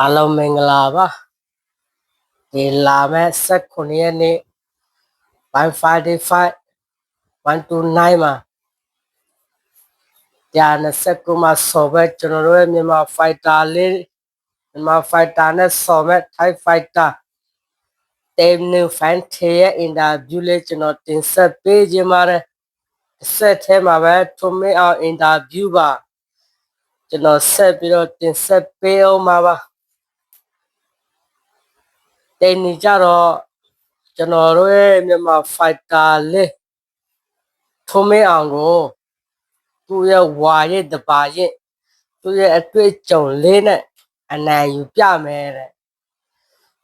အားလုံးမင်္ဂလာပါဒီလာမဲ့16ရက်နေ့155 129မှာတရား29မှာဆော်ဘက်ကျွန်တော်တို့ရဲ့မြန်မာဖိုက်တာလေးမြန်မာဖိုက်တာနဲ့ဆော်ဘက် Thai fighter တေမနူဖန်ထေရဲ့အင်တာဗျူးလေးကျွန်တော်တင်ဆက်ပေးခြင်းပါတယ်တစ်ဆက်ထဲမှာပဲထုံးမင်းအောင်အင်တာဗျူးပါကျွန်တော်ဆက်ပြီးတော့တင်ဆက်ပေးအောင်ပါပါ တေနေကြတော့ကျွန်တော်တို့ရဲ့မြန်မာဖိုက်တာလေးထုံးမင်းအောင်ကိုသူ့ရဲ့ဝါရဲ့တပါရဲ့သူ့ရဲ့အတွေ့အကြုံလေးနဲ့အနိုင်ယူပြမယ်တဲ့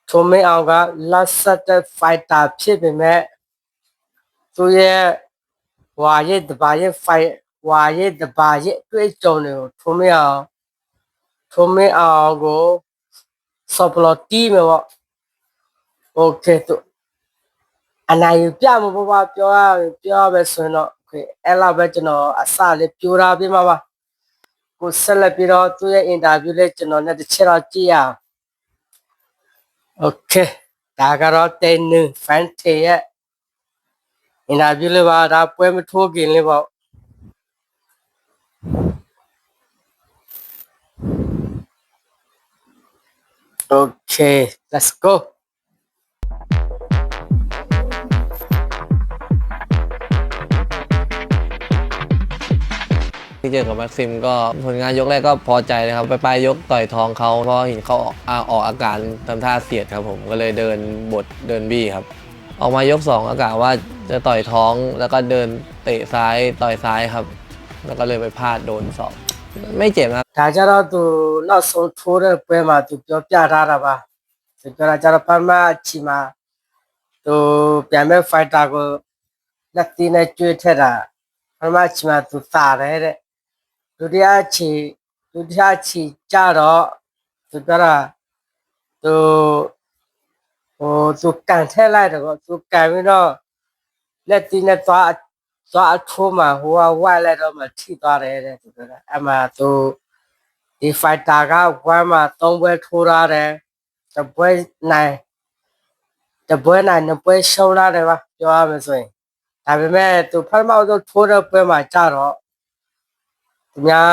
ထုံးမင်းအောင်ကလက်ဆက်တဲ့ဖိုက်တာဖြစ်ပေမဲ့သူ့ရဲ့ဝါရဲ့တပါရဲ့ဖိုက်ဝါရဲ့တပါရဲ့အတွေ့အကြုံတွေကိုထုံးမင်းအောင်ထုံးမင်းအောင်ကိုဆော်ပလော်တီးမယ်ပေါ့ โอเคသူအနိုင်ယူပြမှာပေါ့ပါပြောရရင်ပြောရမယ်ဆိုရင်တော့ okay အဲ့လောက်ပဲကျွန်တော်အစလေးပြောထားပြမှာပါကိုဆက်လက်ပြီးတော့သူ့ရဲ့အင်တာဗျူးလေးကျွန်တော်နဲ့တစ်ချက်တော့ကြည့်ရအောင် okay ဒါကတော့တေနူဖန်တေရဲ့အင်တာဗျူးလေးပါဒါပွဲမထိုးခင်လေးပေါ့ okay let's go ที่เจอกับแม็กซิมก็ผลงานยกแรกก็พอใจเลยครับไปปลายยกต่อยท้องเขาเพราะเห็นเขาออกอ่าออกอาการทำท่าเสียดครับผมก็เลยเดินบดเดินบี้ครับ ออกมายกสองอากาศว่าจะต่อยท้องแล้วก็เดินเตะซ้ายต่อยซ้ายครับ แล้วก็เลยไปพลาดโดนสองไม่เจ็บนะ ဒါကြတော့သူနောက်ဆုံးထိုးတဲ့ပွဲမှာသူပြောပြထားတာပါသူပြောတာကြတော့ပထမအချီမှာသူပြန်မဲ့ fighter ကိုလက်သီးနဲ့ကျွေးထက်တာပထမအချီမှာသူသာတယ်တဲ့ ဒုတိယအချီဒုတိယအချီကြတော့သူပြောတာသူဟိုသူကန်ထက်လိုက်တယ်ပေါ့သူကန်ပြီးတော့လက်သီးနဲ့သွားသွားအထိုးမှာဟိုကဝိုက်လိုက်တော့မှထိသွားတယ်တဲ့သူပြောတာအဲ့မှာသူဒီ fighter ကဝမ်းမှာ၃ပွဲထိုးထားတယ်တပွဲနိုင်တပွဲနိုင်နှစ်ပွဲရှုံးလာတယ်ပါပြောရမယ်ဆိုရင်ဒါပေမဲ့သူဖတ်မောက်ဆုံးထိုးတဲ့ပွဲမှာကြတော့ သူများ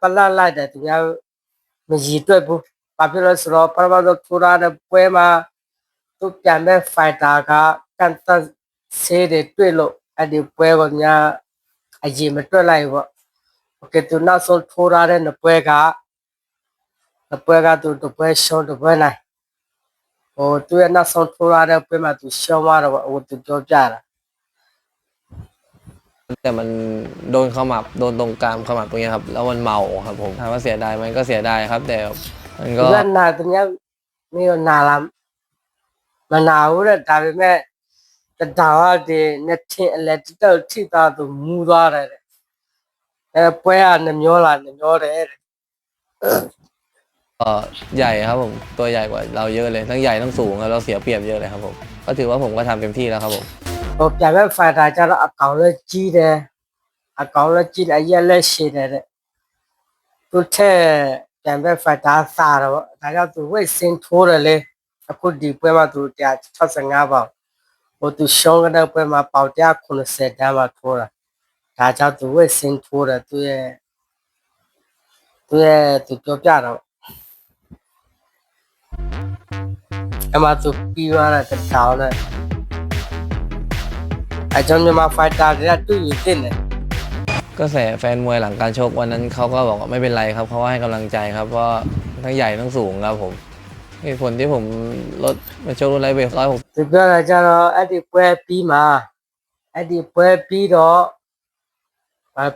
ပလတ်လိုက်တယ်သူများမရည်တွက်ဘူးဘာဖြစ်လို့ဆိုတော့ဖတ်မောက်ဆုံးထိုးထားတဲ့ပွဲမှာသူပြန်တဲ့ fighter ကကန်တက်ဆေးတွေတွေ့လို့အဲ့ဒီပွဲကများအရင်မတွက်လိုက်ဘူးပေါ့โอเคသူနောက်ဆုံးထိုးထားတဲ့နှစ်ပွဲက တပွဲကသူတပွဲရှုံးတပွဲနိုင်ဟိုသူရဲ့နောက်ဆုံးထိုးရတဲ့ပွဲမှာသူရှုံးသွားတော့ဟိုသူပြောပြတာ แต่มันโดนขมับโดนตรงกลางขมับตรงเนี้ยครับแล้วมันเมาครับผมถามว่าเสียดายไหมก็เสียดายครับ แต่มัน သူ ก็ ကနာတည်းမျိုးမျိုးနာလာမနာဘူးတဲ့ဒါပေမဲ့တတားရတဲ့နှစ်ထင်အလက်တော့ထိတာသူမူသွားတယ်တဲ့အဲပွဲကနှမျောလာနှမျောတယ်တဲ့ ก็ใหญ่ครับผมตัวใหญ่กว่าเราเยอะเลยทั้งใหญ่ทั้งสูงแล้วเราเสียเปรียบเยอะเลยครับผมก็ถือว่าผมก็ทำเต็มที่แล้วครับผม ဟိုပြန်မဲ့ဖိုင်တာကျတော့အကောင်လည်းကြီးတယ်အကောင်လည်းကြီးတယ်အရက်လည်းရှည်တယ်တဲ့သူထက်ပြန်မဲ့ဖိုင်တာစားတော့ဒါကြောင့်သူဝိတ်စင်ထိုးတယ်လေအခုဒီပွဲမှာသူ165ပေါင်ဟိုသူရှောင်းတဲ့ပွဲမှာပေါင်190တန်းမှာထိုးတာဒါကြောင့်သူဝစ်စင်ထိုးတယ်သူရဲ့သူရဲ့သူပြောပြတော့အမှသူပြီးသွားတဲ့တောင်းနဲ့ အကြောင်းမြန်မာဖိုက်တာတွေကတွေ့ယူတင်တယ် ก็แสแฟนมวยหลังการชกวันนั้นเขาก็บอกว่าไม่เป็นไรครับเขาก็ให้กำลังใจครับเพราะทั้งใหญ่ทั้งสูงครับผมเหตุผลที่ผมลดมาชกรุ่นไลท์เวทร้อยหก သူပြောတာကျတော့အဲ့ဒီပွဲပြီးမှာအဲ့ဒီပွဲပြီးတော့ဘာ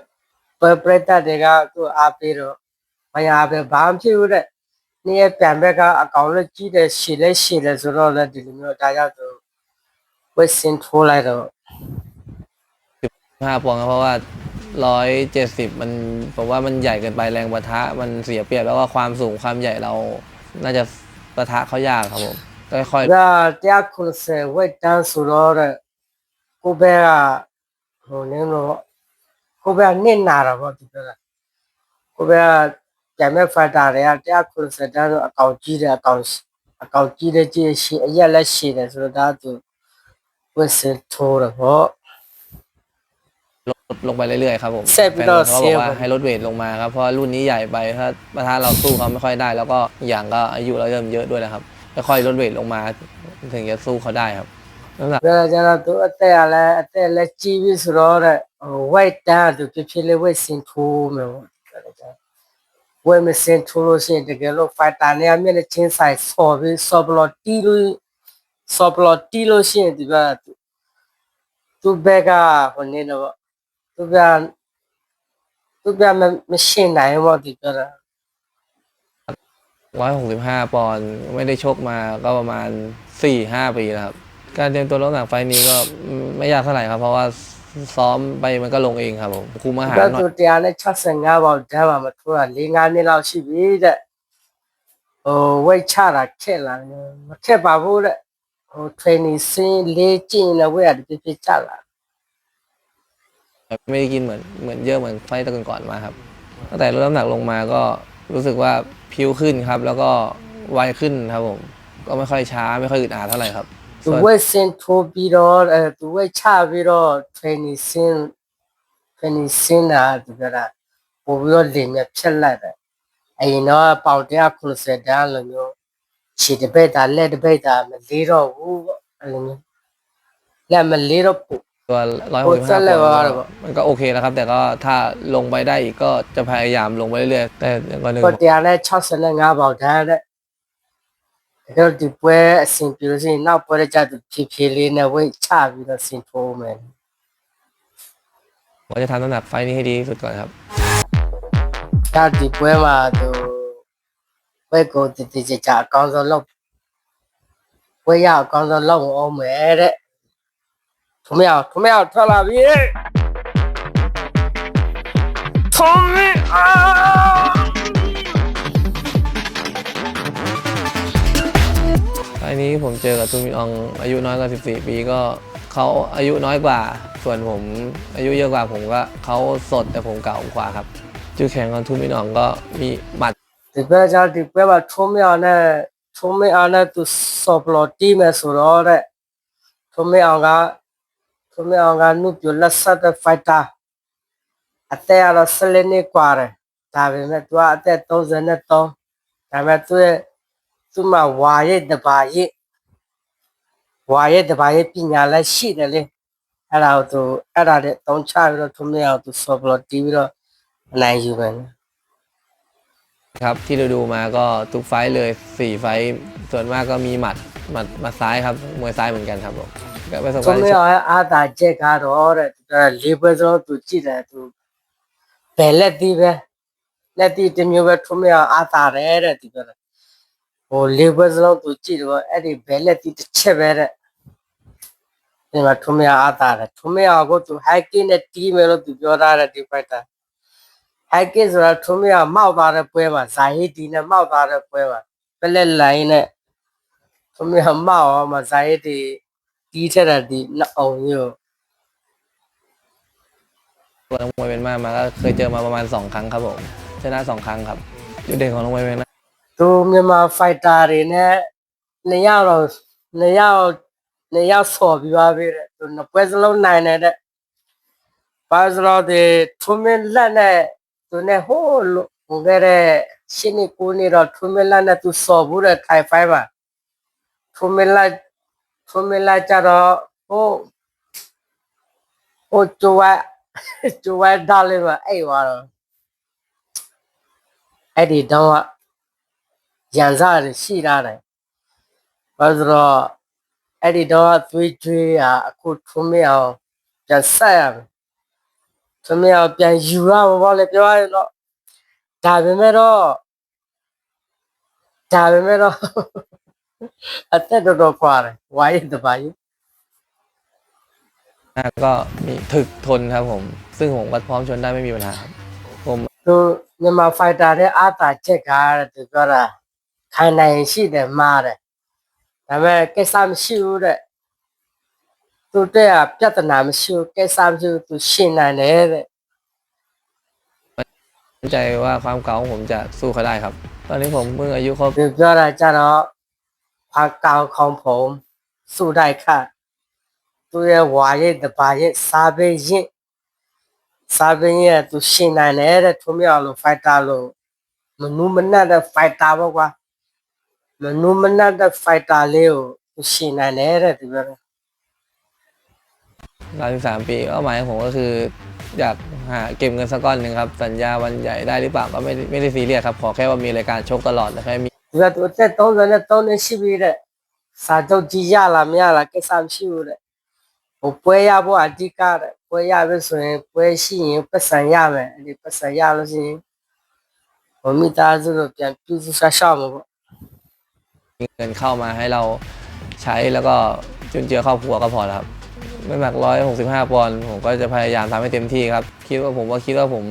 ပွဲပရိသတ်တွေကသူ့အားပေးတော့မရပဲဘာမှဖြစ်ဘူးတဲ့နေ့ရက်ပြန်ဘက်ကအကောင်လည်းကြီးတယ်ရှည်လည်းရှည်တယ်ဆိုတော့လည်းဒီလိုမျိုးဒါကြောင့်သူဝစ်စင်ထိုးလိုက်တော့ สิบห้าปอนด์ครับเพราะว่าร้อยเจ็ดสิบมันผมว่ามันใหญ่เกินไปแรงปะทะ มันเสียเปรียบแล้วว่าความสูงความใหญ่เรา น่าจะปะทะเขายากครับผมค่อยๆแล้วที่คุณเซว่ยตันสุดรอเลยกูเบร่าหนึ่งรอกูเบร่าเน้นหนาหรอพี่เบร่ากูเบร่าจะไม่ฟังได้เลยที่那第二个是我单数了的，后边啊，后面了，后边你拿了吧，这个，后边前面发达的呀，第二个是เ是高级的高เ级的สุดท้าย以他就 เวสเซนโทรเพราะ ลดลงไปเรื่อยๆครับผมแฟนาะเขาบอกว่าให้ลดเวทลงมาครับเพราะรุ่นนี้ใหญ่ไปถ้าประธานเราสู้เขาไม่ค่อยได้ แล้วก็อย่างก็อายุเราเริ่มเยอะด้วยนะครับค่อยลดเวทลงมา ถึงจะสู้เขาได้ครับน้เวลาจะเราตัวเตะอะไรเตะและชีวิตรอดไว้ได้ตาดูเพียเลยเวสเซนโทรเหมือนกันเวสเซนโทรเสียงเด็กเราไฟตาเนี่ยไม่ได้เชื่อใจสอบสอบเราตีด้วย soplot ti lo shin ti ba tu ba ka ho ne no ba tu ba tu ba ma ma shin nai ma ti ba ร้อยหกสิบห้าปอนด์ไม่ได้โชคมาก็ประมาณสี่ห้าปีแล้วครับ การเตรียมตัวลดหนักไฟนี้ก็ไม่ยากเท่าไหร่ครับ เพราะว่าซ้อมไปมันก็ลงเองครับผมคุมอาหารหน่อยตัวเตียนเนี่ยชักสังเกตว่าได้มามาทั่วเลยงานนี้เราชีวิตเด็กโอ้ไว้ชาละแค่ละแค่ปาบูเด็ก ဟို training စင်းလေးကျင့်နေဝိတ်ရတယ်ပြပြချလာ ไม่ได้กินเหมือนเหมือนเยอะเหมือนไฟล์ตะก่อนๆมาครับตั้งแต่ลดน้ำหนักลงมาก็รู้สึกว่าผิวขึ้นครับ แล้วก็ไวขึ้นครับผม ก็ไม่ค่อยช้าไม่ค่อยอึดอัดเท่าไหร่ครับ သူ ส่วน ဝိတ်စင်းထိုးပြီးတော့အဲသူဝိတ်ချပြီးတော့ training စင်း training စင်းတာဒီကရပို့ပြီးတော့လင်မြဖြက်လိုက်တယ်အရင်တော့ပေါင်190တန်းလိုမျိုး ခြေတစ်ပိတ်တာလက်တစ်ပိတ်တာမလေးတော့ဘူးပေါ့အဲ့လိုမျိုးလက်မလေးတော့ပို့ ตัวร้อยห โอ้ กสิบ สั้ ห้าน เลย ปอน วะ ด์ก็มันก็โอเคแล้วครับ แต่ก็ถ้าลงไปได้อีกก็จะพยายามลงไปเรื่อยๆแต่อย่างก่อนหนึ่ง ก็တရားနဲ့65ပေါင်တန်းတဲ့ဒါတော့ဒီပွဲအဆင်ပြေလို့ရှိရင်နောက်ပွဲကြသူဖြည်းဖြည်းလေးနဲ့ဝိတ်ချပြီးတော့ဆင်ထိုးမယ် ผมจะทำน้ำหนักไฟล์นี้ให้ดีที่สุดก่อนครับ ဒါဒီပွဲမှာသူ ဝိတ်ကိုတည်တည်ကြကြအကောင်းဆုံးလုပ်ဝိတ်ရအကောင်းဆုံးလုပ်အောင်မယ်တဲ့ထုံးမအောင်ထုံးမအောင်ထွက်လာပြီထုံးမအောင် ไฟล์นี้ผมเจอกับตูมิอองอายุน้อยกว่า 14 ปีก็เขาอายุน้อยกว่า ส่วนผมอายุเยอะกว่าผมก็เขาสดแต่ผมเก่ากว่าครับจุดแข็งของตูมิอองก็มีหมัด ဒီပွဲကြောင့်ဒီပွဲမှာထုံးမအောင်နဲ့ထုံးမအောင်နဲ့သူစော်ပလော်တီးမယ်ဆိုတော့တဲ့ထုံးမအောင်ကထုံးမအောင်ကနုပြလက်ဆက်တဲ့ဖိုက်တာအသက်အတော့၁၄နှစ်กว่าတယ်ဒါပေမဲ့သူကအသက်33ဒါပေမဲ့သူရဲ့သူ့မှာဝါရဲ့တဘာရဲ့ဝါရဲ့တဘာရဲ့ပညာလည်းရှိတယ်လေအဲ့ဒါကိုသူအဲ့ဒါနဲ့တုံးချပြီးတော့ထုံးမအောင်သူစော်ပလော်တီးပြီးတော့အနိုင်ယူမယ် ครับที่ดูดูมาก็ทุกไฟเลย 4 ไฟส่วนมากก็มีหมัดหมัดหมัดซ้ายครับมวยซ้ายเหมือนกันครับผมก็ประสบการณ์ तुम्हें आ- आज आजे का और तेरा लेबर और तुझी रहे तू पहले दी वे ले दी टीम यू वे तुम्हें आज आ रहे रहे दी वे वो लेबर और तुझी रहे अरे पहले दी तो छे वे रहे तुम्हें तुम्हें आज आ रहे तुम्हें आगो तू है कि ने टीम है लो तू जो रहा रहे दी बेटा ဒီဘယ်လက်တီးတစ်ချက်ပဲတဲ့ဒီမှာထုံးမအောင်အာသာတယ်ထုံးမအောင်ကိုသူ hiking နဲ့တီးမယ်လို့သူပြောထားတယ်ဒီဖိုက်တာ hiking ဆိုတာထုံးမအောင်မောက်သွားတဲ့ပွဲမှာဇာဟီတီနဲ့မောက်သွားတဲ့ပွဲမှာပလက်လိုင်းနဲ့ထုံးမအောင်မောက်အောင်မှာဇာဟီတီတီးထက်တာဒီနှစ်အောင်မျိုး ตัวนักมวยเป็นมามาก็เคยเจอมาประมาณ 2 ครั้งครับผมชนะ 2 ครั้งครับจุดเด่นของนักมวยเป็นมา သူမြန်မာဖိုက်တာတွေနဲ့နှစ်ယောက်တော့နှစ်ယောက်နှစ်ယောက်ဆော်ပြီးပါပြီတဲ့သူနှစ်ပွဲစလုံးနိုင်တယ်တဲ့ပါစတော့ဒီထုံးမင်းလက်နဲ့ သူနဲ့ဟိုးလို့ဟိုကတဲ့ရှင်းနေကိုနေတော့ထုံးမင်းလက်နဲ့သူဆော်ဘူးတဲ့ထိုင်ဖိုင်မှာထုံးမင်းလက်ထုံးမင်းလက်ကြတော့ဟိုးဟိုကျိုးဝဲကျိုးဝဲဒါလေးပါအဲ့သွားတော့အဲ့ဒီတော့ကရန်စားရရှိလာတယ်။ဘာလို့လဲဆိုတော့အဲ့ဒီတော့သွေးကြွေးอ่ะအခုထုံးမရအောင်ပြန်ဆက်ရမယ်။ ထုံးမရအောင်ပြန်ယူရမှာပေါ့လေပြောရရင်တော့ဒါပေမဲ့တော့ဒါပေမဲ့တော့ အသက်တော်တော်กว่าတယ်။ဝါရင်တပါရင် ก็มีถึกทนครับผม ซึ่งผมก็พร้อมชนได้ไม่มีปัญหาครับผม သူမြန်မာဖိုက်တာတဲ့အာသာချက်ကတဲ့သူပြောတာခိုင်နိုင်ရှိတယ်မှားတယ်။ဒါပေမဲ့ကိစ္စမရှိဘူးတဲ့။ သူတဲ့ကပြဿနာမရှိဘူးကိစ္စမရှိဘူးသူရှင်းနိုင်တယ်တဲ့ มั่นใจว่าความเก่าของผมจะสู้เขาได้ครับ ตอนนี้ผมเพิ่งอายุครบ သူပြောတာကြတော့ဖာကောင်ခေါင်ဖုံစုတိုက်ခတ်သူရဲ့ဝါရဲ့တပါရဲ့စားပင်းရင်စားပင်းရဲ့သူရှင်နိုင်တယ်တဲ့ထုံးမြောက်လို့ဖိုက်တာလို့မနူးမနတ်တဲ့ဖိုက်တာပေါ့ကွာမနူးမနတ်တဲ့ဖိုက်တာလေးကိုသူရှင်နိုင်တယ်တဲ့သူပြောတယ် 33 ปีเป้าหมายของผมก็คือ อยากหาเก็บเงินสักก้อนหนึ่งครับ สัญญาวันใหญ่ได้หรือเปล่าก็ไม่ไม่ได้ซีเรียสครับ ขอแค่ว่ามีรายการชกตลอดนะครับมีเวลาตัวแต่ต้องเงินต้องเงินชีวิตเลยสาธุจียาลามยาละก็สามชีวิตเลยผมป่วยยาบ่อดีกาเลยป่วยยาเป็นส่วนป่วยสิ่งป็นสัญญาไหมหรือป็นสัญญาล้วสิผมมีตาจุดเปลี่ยนผิวสุดเศร้ามั้เงินเข้ามาให้เราใช้แล้วก็จุนเจือครอบครัวก็พอแล้วครับ น้ำหนักร้อยหกสิบห้าปอนด์ผมก็จะพยายามทำให้เต็มที่ครับ คิดว่าผมว่าคิดว่าผม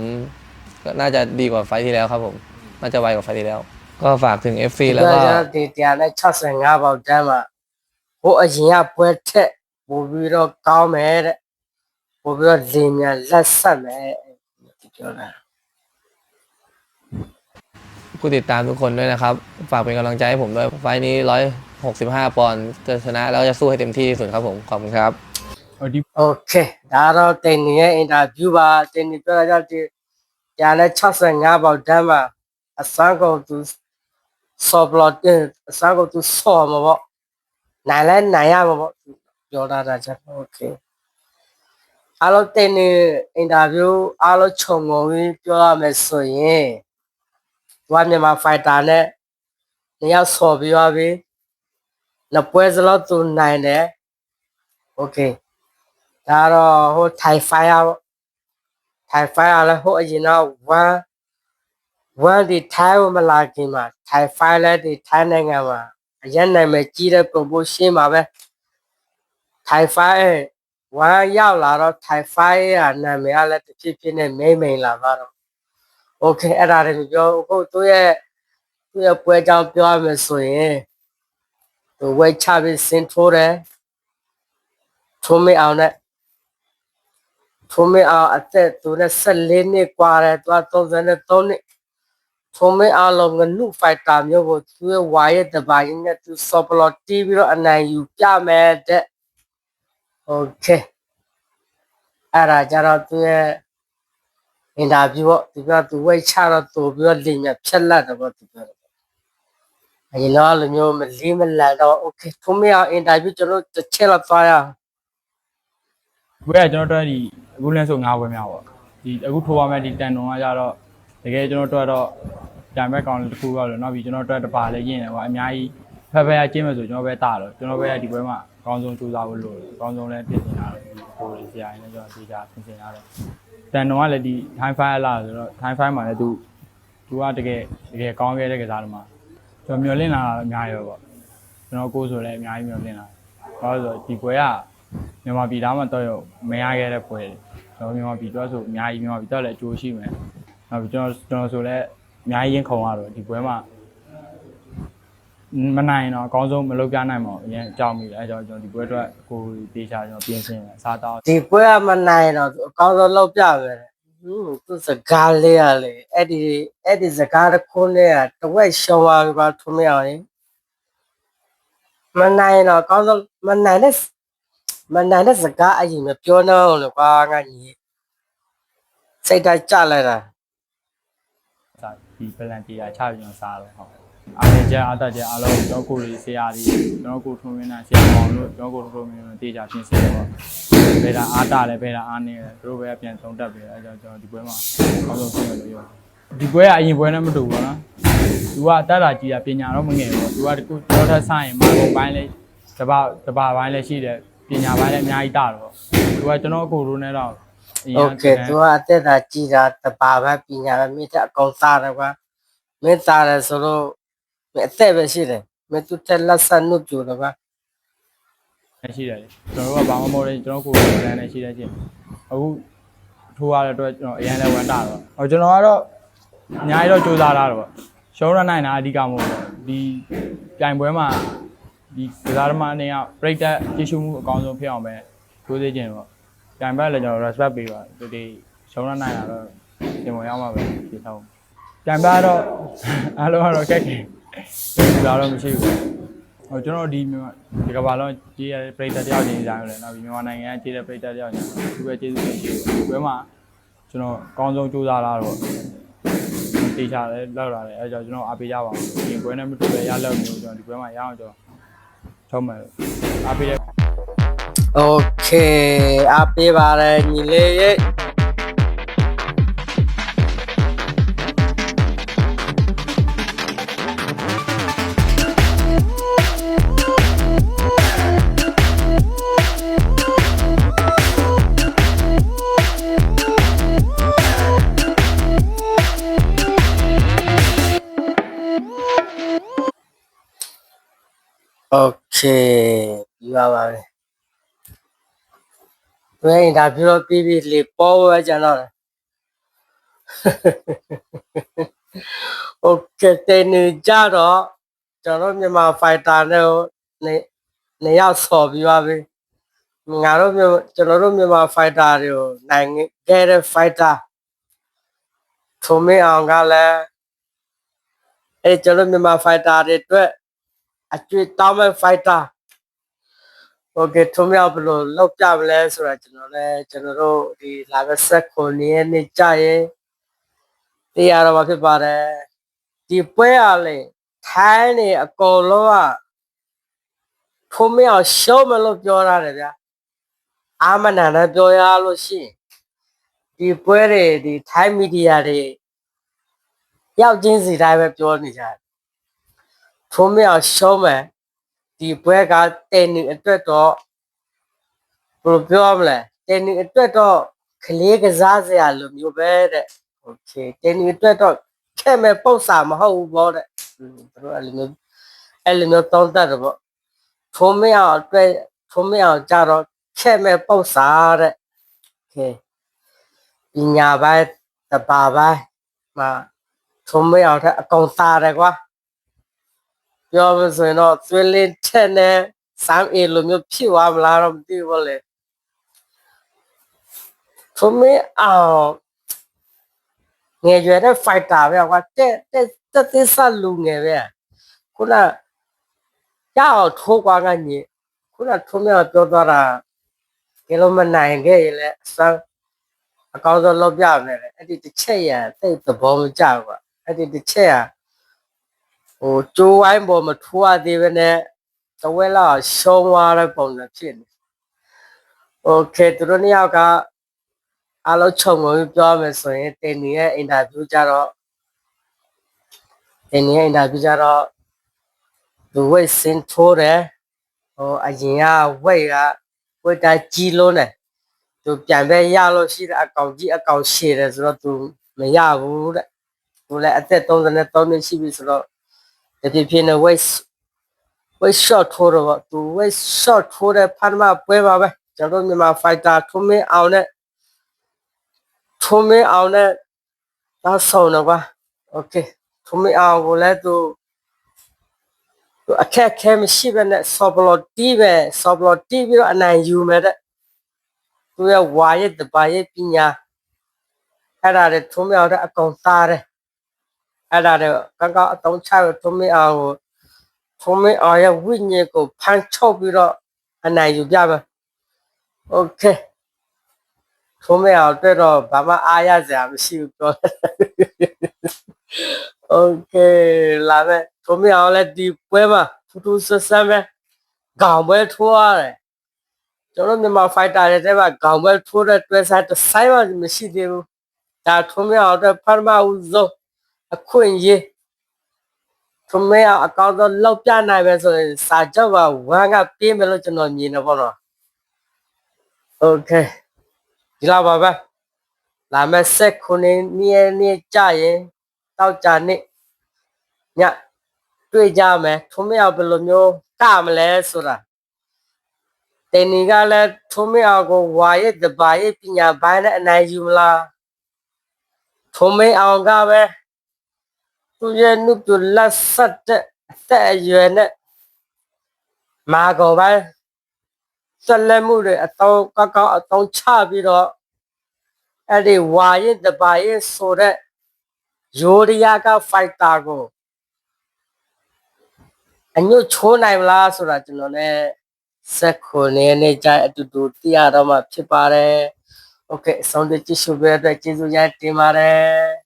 ก็น่าจะดีกว่าไฟที่แล้วครับผม น่าจะไวกว่าไฟที่แล้ว ก็ฝากถึงเอฟซีแล้วก็ดีเดียในช่องสัญญาบอกได้มาโอ้ยเนี่เพื่อเทบูบิโรก้าวเมร์บูบิโรดีเนี่ยลักษณะที่เจ้านะผู้ติดตามทุกคนด้วยนะครับ ฝากเป็นกำลังใจให้ผมด้วย ไฟนี้ร้อยหกสิบห้าปอนด์จะชนะแล้วจะสู้ให้เต็มที่สุดครับผม ขอบคุณครับ ဒီ Okay ဒါတော့တင်နေရဲ့ interview ပါတင်နေပြောတာကြောင့်ဒီကြာလဲ65ပေါက်တန်းမှာအစမ်းကုန်သူ soft plot အစမ်းကုန်သူ soft မှာပေါ့နိုင်လဲနိုင်ရမှာပေါ့ပြောတာတာချက် Okay အားလုံးတင်နေ interview အားလုံးခြုံငုံပြီးပြောရမယ်ဆိုရင်သူကမြန်မာ fighter နဲ့တယောက်ဆော်ပြီးသွားပြီနှစ်ပွဲစလောက်သူနိုင်တယ် Okay ဒါတော့ဟို Thai Fire ပေါ့ Thai Fire လည်းဟိုအရင်တော့1 1ဒီ Thai ကိုမလာခင်မှာ Thai Fire လည်းဒီ Thai နိုင်ငံမှာအရင်နိုင်မဲ့ကြီးတဲ့ promotion မှာပဲ Thai Fire 1ရောက်လာတော့ Thai Fire ရနာမည်ကလည်းတစ်ဖြစ်ဖြစ်နဲ့မိမ့်မိန်လာပါတော့ Okay အဲ့ဒါတွေမပြောအခုသူ့ရဲ့သူ့ရဲ့ပွဲကြောင်းပြောရမယ်ဆိုရင်သူဝိတ်ချပြီးစင်ထိုးတယ်ထုံးမအောင်နဲ့ ထုံးမအောင်အသက်သူနဲ့14နှစ်กว่าတယ်သူက33နှစ်ထုံးမအောင်လုံးငနုဖိုက်တာမျိုးကိုသူရဲ့ဝါရဲ့တပါရင်နဲ့သူစောပလော်တီးပြီးတော့အနိုင်ယူပြမယ်တဲ့โอเคအဲ့ဒါကြတော့သူရဲ့အင်တာဗျူးပေါ့သူကသူဝိတ်ချတော့သူပြီးတော့လင်မြဖြက်လက်တယ်ပေါ့သူပြောတယ်အရင်တော့လိုမျိုးမလေးမလန်တော့โอเคထုံးမအောင်အင်တာဗျူးကျွန်တော်တစ်ချက်လောက်သွားရအောင် ဘွဲကကျွန်တော်တို့ဒီအခုလင်းဆို9ဘွဲမြောက်ပေါ့ဒီအခုထိုးရမယ်ဒီတန်တုံကကြတော့တကယ်ကျွန်တော်တို့ကတော့ကြံဘက်ကောင်တစ်ခုရောက်လို့နောက်ပြီးကျွန်တော်တို့တပါလည်းရင်းတယ်ကွာအများကြီးဖက်ဖက်ရကျင်းမယ်ဆိုကျွန်တော်ပဲတာတော့ကျွန်တော်ပဲဒီဘွဲမှာအကောင်းဆုံးစူးစမ်းဖို့လို့အကောင်းဆုံးလည်းပြင်ဆင်ရတော့ဒီဟိုဆရာကြီးနဲ့ကျွန်တော်ဒီကြပြင်ဆင်ရတော့တန်တုံကလည်းဒီ high fire လာဆိုတော့ high fire မှာလည်းသူသူကတကယ်တကယ်ကောင်းခဲ့တဲ့ကစားသမားကျွန်တော်မျောလင့်လာတာအများရောပေါ့ကျွန်တော်ကိုယ်ဆိုလည်းအများကြီးမျောလင့်လာဘာလို့ဆိုဒီဘွဲက မြန်မာပြည်သားမှာတော့ရောမရခဲ့တဲ့ပွဲတွေကျွန်တော်မြန်မာပြည်တော့ဆိုအများကြီးမြန်မာပြည်တော့လည်းအကျိုးရှိမယ်နောက်ပြီးကျွန်တော်ကျွန်တော်ဆိုလည်းအများကြီးရင်ခုံရတော့ဒီပွဲမှာမနိုင်တော့အကောင်းဆုံးမလုပ်ပြနိုင်ပါဘူးအရင်အကြောင်းမိတယ်အဲကြောင့်ကျွန်တော်ဒီပွဲအတွက်ကိုယ်တေချာကျွန်တော်ပြင်ဆင်တယ်စားတော့ဒီပွဲကမနိုင်တော့သူအကောင်းဆုံးလောက်ပြမယ်တဲ့ဟင်းသူစကားလေးရလေအဲ့ဒီအဲ့ဒီစကားတစ်ခုနဲ့ကတဝက်ရှောင်းသွားပြီပါထုံးမရအောင်လေမနိုင်တော့အကောင်းဆုံးမနိုင်တဲ့ မနိုင်တဲ့စကားအရင်မပြောတော့ဘူးလေကွာငါညီစိတ်ဓာတ်ကြလိုက်တာစားဒီပလန်တီယာချပြီးကျွန်တော်စားတော့ဟုတ်အားရကြအားတက်ကြအားလုံးကျွန်တော်ကိုယ်လေးဆရာကြီးကျွန်တော်ကိုယ်ထုံးမင်းနဲ့ဆရာပေါင်းတို့ကျွန်တော်ကိုယ်ထုံးမင်းတို့တေချာပြင်ဆင်တော့ဘယ်တာအားတာလဲဘယ်တာအားနေလဲသူတို့ပဲပြန်သုံးတက်ပြီးအဲကြောင့်ကျွန်တော်ဒီပွဲမှာအကောင်းဆုံးပြင်လို့ရောဒီပွဲကအရင်ပွဲနဲ့မတူဘူးနော်သူကတက်တာကြီးတာပညာတော့မငယ်ဘူးသူကတကူကျွန်တော်ထက်ဆိုင်ရင်မာကုန်ပိုင်းလေးတပတပပိုင်းလည်းရှိတယ် ပညာပိုင်းလည်းအများကြီးတာတော့သူကကျွန်တော်အကိုရိုးနဲ့တော့အရင် โอเคသူကအသက်သာကြည်တာတပါပဲပညာပဲမိတဲ့အကောင်စားတယ်ကွာမင်းစားတယ်ဆိုတော့မင်းအသက်ပဲရှိတယ်မင်းသူတက်လက်ဆက်နုပြူတယ်ကွာ ရှိတယ်လေကျွန်တော်တို့ကဘာမှမဟုတ်လေကျွန်တော်ကိုယ်ရိုးနဲ့ရှိတဲ့ချင်းအခုထိုးရတဲ့အတွက်ကျွန်တော်အရင်လည်းဝမ်းတာတော့ဟောကျွန်တော်ကတော့အများကြီးတော့စူးစမ်းတာတော့ရှုံးရနိုင်တာအဓိကမဟုတ်ဘူးဒီပြိုင်ပွဲမှာ ဒီကစားသမားအနေနဲ့ပြိတ်တက်ကြည့်ရှုမှုအကောင်းဆုံးဖြစ်အောင်ပဲကြိုးစားခြင်းပေါ့ပြိုင်ဘက်လည်းကျွန်တော် respect ပေးပါဒီဒီရှုံးရနိုင်တာတော့ရှင်ဝင်ရောက်မှပဲပြေဆောင်ပြန်ပါတော့အားလုံးကတော့ခက်ခဲဒီလာတော့မရှိဘူးဟိုကျွန်တော်ဒီမြန်မာဒီကမ္ဘာလုံးကြီးရတဲ့ပြည်သက်တယောက်ချင်းဆိုင်လို့နောက်ပြီးမြန်မာနိုင်ငံကကြီးတဲ့ပြည်သက်တယောက်ချင်းဒီပဲကျေးဇူးတင်ရှိဘူးဒီဘက်မှာကျွန်တော်အကောင်းဆုံးကြိုးစားလာတော့တေချာလဲလောက်လာတယ်အဲကြောင့်ကျွန်တော်အားပေးကြပါအောင်ဒီပွဲနဲ့မတူပဲရလောက်မျိုးကျွန်တော်ဒီပွဲမှာရအောင်ကျွန်တော် ထုံးမယ်အားပေးတဲ့ โอเคအားပေးပါတယ်ညီလေးရဲ့ โอ เคပြီးပါပါမယ်ဘယ်အင်တာဗျူးတော့ပြီးပြီလေပေါ်ဝဲကြတော့တယ်โอเคတဲ့နေကြတော့ကျွန်တော်မြန်မာဖိုက်တာနဲ့နေနေရောက်ဆော်ပြီးပါပြီငါတို့မြန်မာကျွန်တော်တို့မြန်မာဖိုက်တာတွေကိုနိုင်ခဲ့တဲ့ဖိုက်တာထုံးမင်းအောင်ကလည်းအဲကျွန်တော်မြန်မာဖိုက်တာတွေအတွက် အကျွေးတောင်းမဲ့ fighter โอเคထုံးမြောက်ဘယ်လိုလောက်ပြမလဲဆိုတော့ကျွန်တော်လည်းကျွန်တော်တို့ဒီလာဘဆက်ကိုနေနေကြရင်တရားတော်မှာဖြစ်ပါတယ်ဒီပွဲရလေထိုင်းနေအကုန်လုံးကထုံးမြောက်ရှုံးမလို့ပြောရတယ်ဗျာအာမနာနဲ့ပြောရလို့ရှိရင်ဒီပွဲတွေဒီထိုင်းမီဒီယာတွေရောက်ချင်းစီတိုင်းပဲပြောနေကြတယ် ထုံးမြောက်ရှုံးမယ်ဒီဘွဲကတင်နေအတွက်တော့ဘယ်လိုပြောမလဲတင်နေအတွက်တော့ကလေးကစားစရာလိုမျိုးပဲတဲ့โอเคတင်နေအတွက်တော့ခဲ့မဲ့ပုတ်စာမဟုတ်ဘူးပေါ့တဲ့อืมသူတို့အဲ့လိုမျိုးအဲ့လိုမျိုးတောင်းတတ်တယ်ပေါ့ထုံးမြောက်အတွက်ထုံးမြောက်ကြတော့ခဲ့မဲ့ပုတ်စာတဲ့โอเคပညာပိုင်းတပါပိုင်းမှာထုံးမြောက်တဲ့အကောင်စားတယ်ကွာ ပြောမဆိုရင်တော့သွေးလင်းထက်နဲ့စမ်းအေလိုမျိုးဖြစ်သွားမလားတော့မသိဘူးလေသူမင်းအောင်ငယ်ရွယ်တဲ့ fighter ပဲကွာတက်တက်တက်သစလူငယ်ပဲခုနရအောင်ထိုးကွာကညခုနထုံးမြပြောသွားတာကဲလို့မနိုင်ခဲ့ရင်လည်းအစမ်းအကောင်းဆုံးလုပ်ပြမယ်လေအဲ့ဒီတစ်ချက်ရတိတ်သဘောမကျဘူးကွာအဲ့ဒီတစ်ချက်ရ ဟိုကျိုးဝိုင်းပေါ်မထိုးရသေးပဲနဲ့တဝက်လောက်ရှုံးသွားတဲ့ပုံစံဖြစ်နေโอเคသူတို့နှစ်ယောက်ကအလုံးချုံငုံပြီးပြောမယ်ဆိုရင်တင်နေရဲ့အင်တာဗျူးကြတော့တင်နေရဲ့အင်တာဗျူးကြတော့သူဝိတ်စင်ထိုးတယ်ဟိုအရင်ကဝိတ်ကဝိတ်တိုင်းကြီးလုံးတယ်သူပြန်ပဲရလို့ရှိတဲ့အကောင်ကြီးအကောင်ရှည်တယ်ဆိုတော့သူမရဘူးတဲ့သူလည်းအသက်33နှစ်ရှိပြီဆိုတော့ တဖြည်းဖြည်းနဲ့ weight weight shot ထိုးတော့သူ weight shot ထိုးတဲ့ဖတ်မပွဲပါပဲကျွန်တော်မြန်မာ fighter ထုံးမင်းအောင်နဲ့ထုံးမင်းအောင်နဲ့တော့ဆုံးတော့ကွာ okay ထုံးမင်းအောင်ကိုလည်းသူသူအခက်ခဲမရှိပဲနဲ့ softball တီးပဲ softball တီးပြီးတော့အနိုင်ယူမယ်တဲ့သူရဲ့ဝါရဲ့တပါရဲ့ပညာအဲ့ဒါတွေထုံးမင်းအောင်တဲ့အကောင်သားတယ် အဲ့ဒါတော့ကောင်းကောင်းအတုံးချရထုံးမင်းအောင်ကိုထုံးမင်းအောင်ရဲ့ဝိညာဉ်ကိုဖန်ချုပ်ပြီးတော့အနိုင်ယူပြမယ်โอเคထုံးမင်းအောင်အတွက်တော့ဘာမှအားရစရာမရှိဘူးပြောโอเคလာမယ်ထုံးမင်းအောင်လည်းဒီပွဲမှာထူးထူးဆန်းဆန်းပဲခေါင်းပွဲထိုးရတယ်ကျွန်တော်မြန်မာ fighter တွေတဲ့ကခေါင်းပွဲထိုးတဲ့တွဲစားတစ်ဆိုင်မှမရှိသေးဘူးဒါထုံးမင်းအောင်အတွက်ပထမဦးဆုံး အခွင့်အရေးသူမဲအကောင့်တော့လောက်ပြနိုင်ပဲဆိုရင်စာချုပ်ကဝမ်းကပြေးမယ်လို့ကျွန်တော်မြင်တယ်ပေါ့နော်โอเคဒီလောက်ပါပဲလာမယ့်ဆက်ခုနှစ်နေ့နေ့ကြာရင်တောက်ကြနေ့ညတွေ့ကြမယ်သူမဲဘယ်လိုမျိုးကမလဲဆိုတာတင်နီကလည်းသူမဲကိုဝါရဲ့တပါရဲ့ပညာပိုင်းနဲ့အနိုင်ယူမလားသူမဲအောင်ကပဲ သူရဲ့နုပြလက်ဆက်တဲ့အသက်အရွယ်နဲ့မာကောပိုင်းဆက်လက်မှုတွေအတောင်းကောက်ကောက်အတောင်းချပြီးတော့အဲ့ဒီဝါရင်တပါရင်ဆိုတဲ့ရိုးရကဖိုက်တာကိုအညွတ်ချိုးနိုင်မလားဆိုတာကျွန်တော်လည်းစက်ခုနေနေကြအတူတူသိရတော့မှဖြစ်ပါတယ်။ Okay အဆုံးသတ်ကြည့်ရှုပေးတဲ့အတွက်ကျေးဇူးများတင်ပါတယ်။